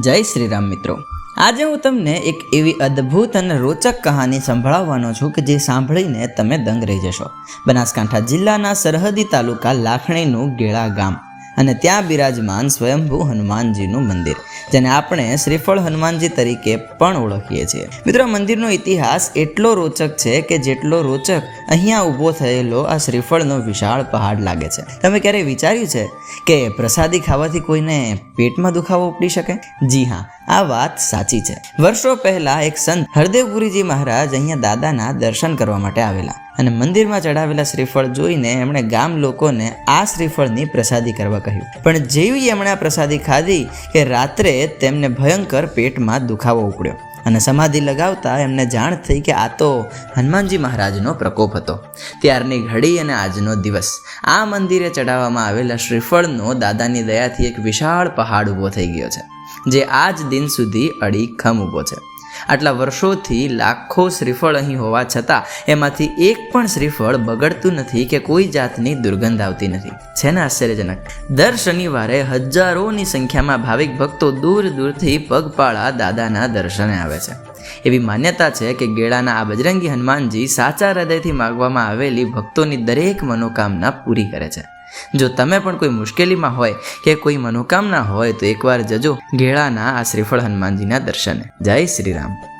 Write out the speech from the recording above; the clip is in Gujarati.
જય શ્રી રામ મિત્રો. આજે હું તમને એક એવી અદ્ભુત અને રોચક કહાની સંભળાવવાનો છું કે જે સાંભળીને તમે દંગ રહી જશો. બનાસકાંઠા જિલ્લાના સરહદી તાલુકા લાખણીનું ગેળા ગામ. અને ત્યાં બિરાજમાન સ્વયંભૂ હનુમાનજીનું મંદિર, જેને આપણે શ્રીફળ હનુમાનજી તરીકે પણ ઓળખીએ છીએ. મિત્રો, મંદિરનો ઇતિહાસ એટલો રોચક છે કે જેટલો રોચક અહીંયા ઊભો થયેલો આ શ્રીફળનો વિશાળ પહાડ લાગે છે. તમે ક્યારેય વિચાર્યું છે કે પ્રસાદી ખાવાથી કોઈને પેટમાં દુખાવો ઉપડી શકે? જી હા આ વાત સાચી છે. વર્ષો પહેલા એક સંત હરદેવપુરીજી મહારાજ અહીંયા દાદાના દર્શન કરવા માટે આવેલા અને મંદિરમાં ચડાવેલા શ્રીફળ જોઈને એમણે ગામ લોકોને આ શ્રીફળની પ્રસાદી કરવા કહ્યું. પણ જેવી એમણે આ પ્રસાદી ખાધી કે રાત્રે તેમને ભયંકર પેટમાં દુખાવો ઉપડ્યો અને સમાધિ લગાવતા એમને જાણ થઈ કે આ તો હનુમાનજી મહારાજનો પ્રકોપ હતો. ત્યારની ઘડી અને આજનો દિવસ. આ મંદિરે ચડાવવામાં આવેલા શ્રીફળનો દાદાની દયાથી એક વિશાળ પહાડ ઊભો થઈ ગયો છે. જે આજ દિન સુધી અડીખમ ઊભો છે. આટલા વર્ષોથી લાખો શ્રીફળ અહીં હોવા છતાં એમાંથી એક પણ શ્રીફળ બગડતું નથી કે કોઈ જાતની દુર્ગંધ આવતી નથી. છે ને આશ્ચર્યજનક? દર શનિવારે હજારોની સંખ્યામાં ભાવિક ભક્તો દૂર દૂરથી પગપાળા દાદાના દર્શને આવે છે. એવી માન્યતા છે કે ગેળાના આ બજરંગી હનુમાનજી સાચા હૃદયથી માગવામાં આવેલી ભક્તોની દરેક મનોકામના પૂરી કરે છે. જો તમે પણ કોઈ મુશ્કેલીમાં હોય કે કોઈ મનોકામના હોય તો એકવાર જજો ગેળાના આ શ્રીફળ હનુમાનજીના દર્શને. જય શ્રી રામ